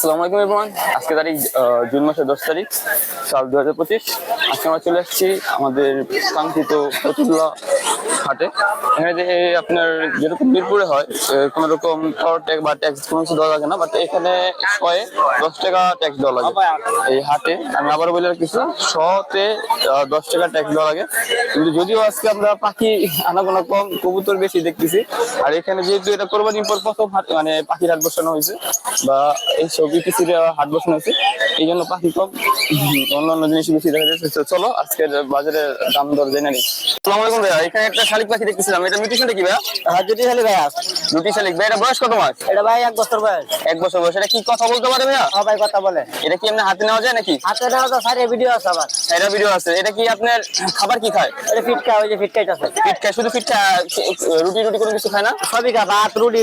আসসালামু আলাইকুম এভরিওয়ান আজকে তারিখ জুন মাসের দশ তারিখ, সাল দু হাজার পঁচিশ। আজকে আমরা চলে আসছি আমাদের কাঙ্ক্ষিত ফতুল্লা হাটে। এখানে যে আপনার যেরকম মিরপুরে হয় কোনো রকম ট্যাক্স বা ট্যাক্স কোনো কিছু দেওয়া লাগে না বাট এখানে শয়ে দশ টাকা ট্যাক্স দেওয়া লাগে। এই হাটে। আমি আবার বলে রাখতেছি শতে দশ টাকা ট্যাক্স দেওয়া লাগে। কিন্তু যদিও আজকে আমরা পাখি আনাগোনা কম, কবুতর বেশি দেখতেছি। আর এখানে যেহেতু এটা কোরবানির পর প্রথম হাট মানে পাখির হাট বসানো হয়েছে, বা এই সব বিটিসির হাট বসানো হয়েছে এই জন্য পাখি কম। অন্যান্য জিনিস বেশি দেখা যাচ্ছে। চলো আজকের বাজারে দাম দর জেনে নিই। আসসালামু আলাইকুম ভাইয়া এখানে একটা শালিক পাখি দেখতেছিলাম। এটা মিউটেশনটা কি ভাইয়া? হ্যাঁ যদি খালি ভাই আস রুটি শালিক। ভাই এটা বয়স কত মাস? এটা ভাই এক বছর বয়স। এক বছর বয়স। এটা কি কথা বলতে পারে ভাইয়া? ও ভাই কথা বলে। এটা কি এমনি হাতে নেওয়া যায় নাকি? হাতে নেওয়া তো সারি ভিডিও আছে আবার। এটা ভিডিও আছে। এটা কি আপনার খাবার কি খায়? এটা ফিটকা ওই যে ফিটকাইট আছে ফিট খায় শুধু ফিট খায় রুটি রুটি কোনো কিছু খায় না? সবই খা ভাত রুটি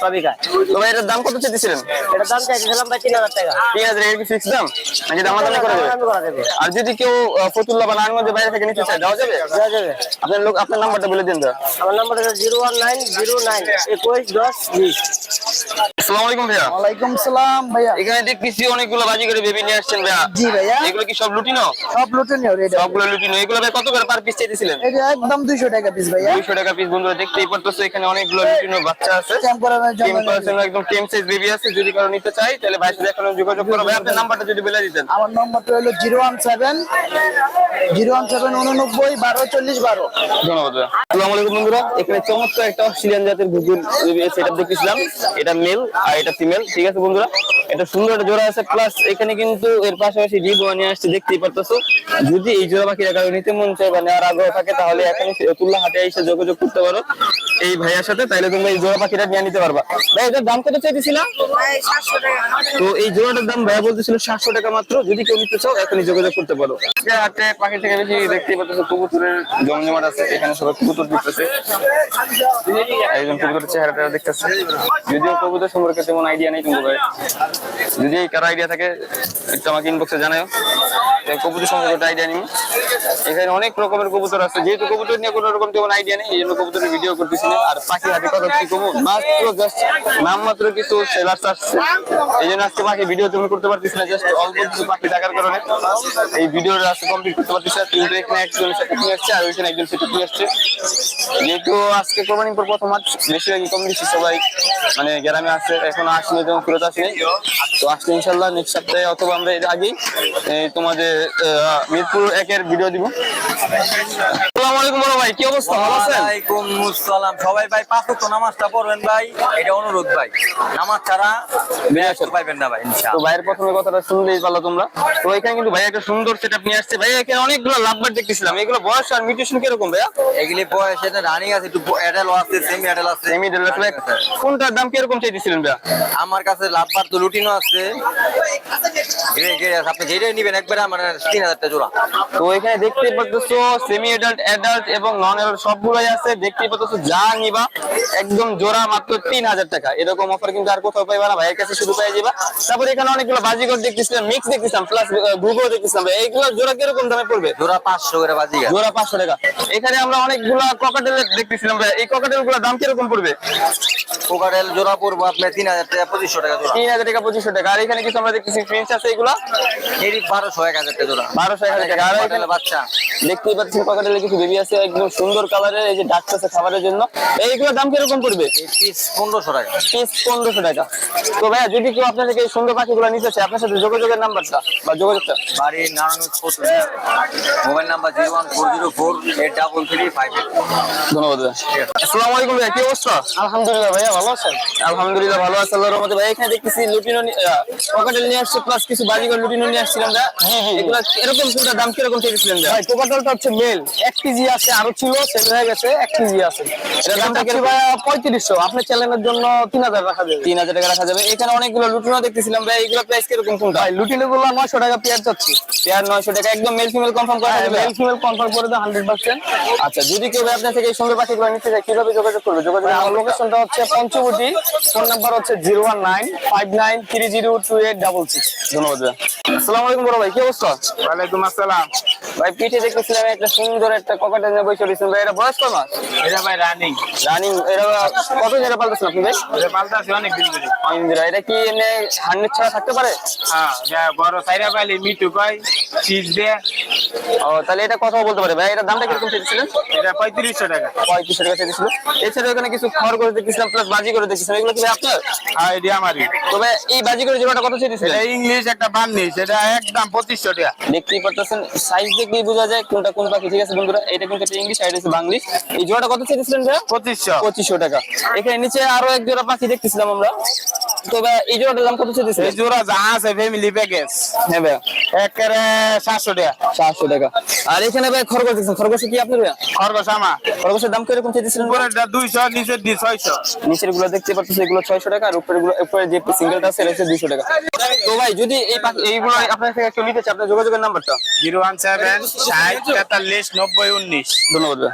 সবই খায় তো ভাই এটার দাম কত চেয়েছিলেন এটার দাম চাইছিলাম ভাই তিন হাজার টাকা। ঠিক আছে এর কি ফিক্স দাম? নাকি দাম আদানি করে দেবে আর যদি কেউ ফতুল্লা বা নারায়ণগঞ্জের বাইরে থেকে নিতে চায় দেওয়া যাবে? দেওয়া যাবে। আপনার লোক আপনার নাম্বারটা বলে দিন তো আমার নাম্বারটা zero one nine zero nine একুশ দশ বিশ। আসসালামু আলাইকুম ভাইয়া। ওয়ালাইকুম সালাম ভাইয়া। এখানে দেখতেছি অনেকগুলো বাজি করে বেবি নিয়ে আসছেন ভাইয়া। জি ভাইয়া। এগুলো কি সব লুটিনো? সব লুটেনীয় রেডি সবগুলো লুটিনো। এগুলো ভাই কত করে পার পিস চাইতেছিলেন? এই একদম দুইশো টাকা পিস ভাইয়া। দুইশো টাকা পিস বন্ধুরা দেখতেই পারতেছো এখানে অনেকগুলো লুটিনো বাচ্চা আছে। ক্যাম্প করানোর টেম জন্য পার্সেন্ট একদম টেম সাইজ বেবি আছে। যদি কারও নিতে চাই তাহলে ভাইয়ের সাথে এখন যোগাযোগ করো। ভাই আপনার নাম্বারটা যদি বলে দিতেন। আমার নম্বরটা হলো ধন্যবাদ ভাইয়া। আসসালামু আলাইকুম বন্ধুরা। এখানে চমৎকার একটা অস্ট্রেলিয়ান জাতের ঘুঘুর সেটআপ দেখতেছিলাম। এটা মেল আর এটা ফিমেল ঠিক আছে বন্ধুরা? এটা সুন্দর একটা জোড়া আছে প্লাস এখানে কিন্তু এর পাশাপাশি রিবো নিয়ে আসছে, দেখতেই পারতেছো। যদি এই জোড়া পাখির কারও নিতে মন চায় বা নেওয়ার আগ্রহ থাকে, তাহলে এখানে তুল্লা হাটে এসে যোগাযোগ করতে পারো। এই ভাইয়ার সাথে তাইলে তোমরা এই জোড়া পাখিটা নিয়ে নিতে পারবা। ভাই এটার দাম কত চাইতেছিলাম তো এই জোড়াটার দাম ভাইয়া বলতেছিল সাতশো টাকা মাত্র। যদি কেউ নিতে চাও এখনই যোগাযোগ করতে পারো। আজকে হাটে পাখি থেকে বেশি দেখতেই পাচ্ছ কবুতরের জমজমাট আছে এখানে সবাই কবুতর দিতেছে একজন কবুতরের চেহারাটা দেখতেছে। যদিও কবুতর সম্পর্কে তেমন আইডিয়া নেই কিন্তু ভাই। যদি কারও আইডিয়া থাকে একটু আমাকে ইনবক্সে জানাও কবুতর সম্পর্কে আইডিয়া নিই। এখানে অনেক রকমের কবুতর আছে। যেহেতু কবুতর নিয়ে কোনো রকম তেমন আইডিয়া নেই, এই জন্য কবুতরের ভিডিও করতেছি না। আর পাখি হাতে কথা কি কমু মাত্র জাস্ট নাম মাত্র কিছু সেলার্স আসছে। এই জন্য আজকে পাখি ভিডিও তুমি করতে পারতেছি না জাস্ট অল্প কিছু পাখি থাকার কারণে। এই ভিডিওটা আজকে কমপ্লিট করতে পারতেছি না। কিন্তু এখানে একজন সেটা আসছে, আর ওইখানে একজন সেটা আসছে। যেহেতু আজকে কোরবানির পর প্রথম হাট বেশিরভাগই কম বেশি সবাই মানে গ্রামে আসছে এখন আসলে যেমন ফেরত আসেনি। তো আসলে ইনশাল্লাহ নেক্সট সপ্তাহে অথবা আমরা এর আগেই তোমাদের মিরপুর একের ভিডিও দিব। আসসালামু আলাইকুম বড় ভাই কি অবস্থা? ভালো আছেন? ওয়ালাইকুম আসসালাম। সবাই ভাই পাঁচ ওয়াক্ত নামাজটা পড়বেন ভাই এটা অনুরোধ ভাই। নামাজ ছাড়া পাইবেন না ভাই তো ভাইয়ের প্রথমে কথাটা শুনলেই পারল তোমরা। তো এখানে কিন্তু ভাই একটা সুন্দর সেটআপ নিয়ে আসছে। ভাই এখানে অনেকগুলো লাভবার দেখতেছিলাম। এগুলো বয়স আর মিউটেশন কীরকম ভাইয়া? এগুলি বয়স এটা রানিং আছে একটু এডাল আছে সেমি এডাল আছে। সেমি ডেলার কোনটার দাম কীরকম চাইতেছিলেন ভাইয়া? আমার কাছে লাভবার তো লুটিনো আছে। গ্রে গ্রে আছে। আপনি যেটাই নিবেন একবারে আমার তিন হাজার টাকা জোড়া। তো এখানে দেখতেই পাচ্ছো সেমি অ্যাডাল্ট অ্যাডাল্ট এবং নন অ্যাডাল্ট সবগুলোই আছে। দেখতেই পাচ্ছ যা নিবা একদম জোড়া মাত্র তিন হাজার টাকা। এরকম অফার কিন্তু আর কোথাও পাইবা না ভাইয়ের কাছে শুধু পাই যাবা। তারপরে এখানে অনেকগুলো বাজিগর দেখতেছিলাম মিক্স দেখতেছিলাম প্লাস গুগো দেখতেছিলাম। ভাই, এইগুলো জোড়া কীরকম দামে পড়বে? জোড়া পাঁচশো করে বাজি জোড়া পাঁচশো টাকা। এখানে আমরা অনেকগুলো ককাটেল দেখতেছিলাম ভাই। এই ককাটেলগুলো দাম কীরকম পড়বে? জোড়া পড়ব আপনার তিন হাজার টাকা পঁচিশশো টাকা জোড়া। তিন হাজার টাকা পঁচিশশো টাকা। আর এখানে কিছু আমরা দেখতেছি প্রিন্স আছে এগুলো? এরই বারোশো এক হাজার টাকা জোড়া। বারোশো এক হাজার টাকা। আর এখানে বাচ্চা। দেখতেই পাচ্ছেন কিছু বেবি আছে একদম সুন্দর কালারের এই যে ডাকতেছে খাবারের জন্য। এইগুলো দাম কীরকম পড়বে? পিস পনেরোশো টাকা। পিস পনেরোশো টাকা। তো ভাইয়া যদি কেউ আপনার থেকে এই সুন্দর পাখিগুলো নিতে চায় আপনার সাথে যোগাযোগের নাম্বারটা বা যোগাযোগটা? বাড়ি Narayanganj mobile number zero one four zero four eight double three five eight. ধন্যবাদ ভাই আসসালামু আলাইকুম ভাইয়া কি অবস্থা? আলহামদুলিল্লাহ ভাইয়া ভালো আছেন? আলহামদুলিল্লাহ ভালো আছে আল্লাহর রহমতে। ভাই এখানে দেখতেছি লুটিনো পকেটেল নিয়ে আসছে প্লাস কিছু বাজিগর লুটিনো নিয়ে আসছিলাম ভাই এগুলো এরকম কোনটা দাম কীরকম চেয়েছিলেন ভাই ভাই হচ্ছে মেল এক কেজি আছে আরও ছিল সেল হয়ে গেছে এক কেজি আছে। এটা এটা দামটা দামটা কীরকম? পঁয়ত্রিশশো। আপনার চ্যানেলের জন্য তিন হাজার রাখা যাবে। তিন হাজার টাকা রাখা যাবে। এখানে অনেকগুলো লুটিনো দেখতেছিলাম ভাই এগুলো প্রাইস কীরকম কোনটা? ভাই লুটিনো গুলো নয়শো টাকা পেয়ার যাচ্ছে। পেয়ার নয়শো টাকা একদম মেল ফিমেল কনফার্ম করা যাবে। মেল ফিমেল কনফার্ম করে হান্ড্রেড পার্সেন্ট আচ্ছা যদি কেউ আপনার থেকে এই সুন্দর পাখিগুলো নিতে চায় কীভাবে যোগাযোগ করবে? যোগাযোগ লোকেশনটা হচ্ছে পঞ্চবটি ফোন নাম্বার হচ্ছে zero one nine five nine three zero two eight double six. ধন্যবাদ। আসসালামু আলাইকুম বড় ভাই কি অবস্থা? ওয়ালাইকুম আসসালাম। ভাই পিঠে দেখতেছিলাম একটা সুন্দর একটা ককাটের নিয়ে বসে রয়েছেন ভাই এটা বয়স মাস এটা ভাই রানিং। রানিং এটা কত জেলা পাল্টাছেন আপনি ভাই? এটা পাল্টাছে অনেক দিন ধরে অনিন্দিরা এটা কি এনে হান্ড্রেড ছাড়া থাকতে পারে? হ্যাঁ বড় সাইরা পাইলে মিটু কয় চিজ দে। ও তাহলে এটা কথা বলতে পারে ভাই? এটার দামটা কীরকম চেয়েছিলেন? এটা পঁয়ত্রিশশো টাকা। পঁয়ত্রিশশো টাকা চেয়েছিল। এছাড়া এখানে কিছু খড় করে দেখতেছিলাম প্লাস বাজি করে দেখতেছিলাম এগুলো কি ভাই আপনার? হ্যাঁ এটি আমারই। তবে এই বাজি করে জোড়াটা কত চেয়েছিলেন? এটা ইংলিশ একটা বান্নি সেটা একদম পঁচিশশো টাকা। দেখতেই পারতেছেন সাইজ দেখলেই বোঝা যায় কোনটা কোন পাখি। ঠিক আছে বন্ধুরা এটা কিন্তু একটা ইংলিশ আর এটা বাংলিশ এই জোড়াটা কত চেয়েছিলেন ভাই? পঁচিশশো। পঁচিশশো টাকা। এখানে নিচে আরও এক জোড়া পাখি দেখতেছিলাম আমরা। তো ভাই এই জোড়াটার দাম কত চেয়েছিলেন এই জোড়া যা আছে ফ্যামিলি প্যাকেজ হ্যাঁ ভাই একেবারে সাতশো টাকা। সাতশো টাকা। আর এখানে ভাই খরগোশ দেখছেন? খরগোশ কি আপনার ভাই খরগোশ আমার। খরগোশের দাম কীরকম চেয়েছিলেন উপরেরটা দুইশো নিচের দিয়ে ছয়শো। নিচেরগুলো দেখতে পাচ্ছেন এগুলো ছয়শো টাকা আরগুলো উপরে যে সিঙ্গেলটা আছে এটা টাকা। তো ভাই যদি এই এইগুলো আপনার থেকে নিতে আপনার যোগাযোগের নাম্বারটা? জিরো ওয়ান সেভেন ষাট তেতাল্লিশ নব্বই উনিশ। ধন্যবাদ ভাই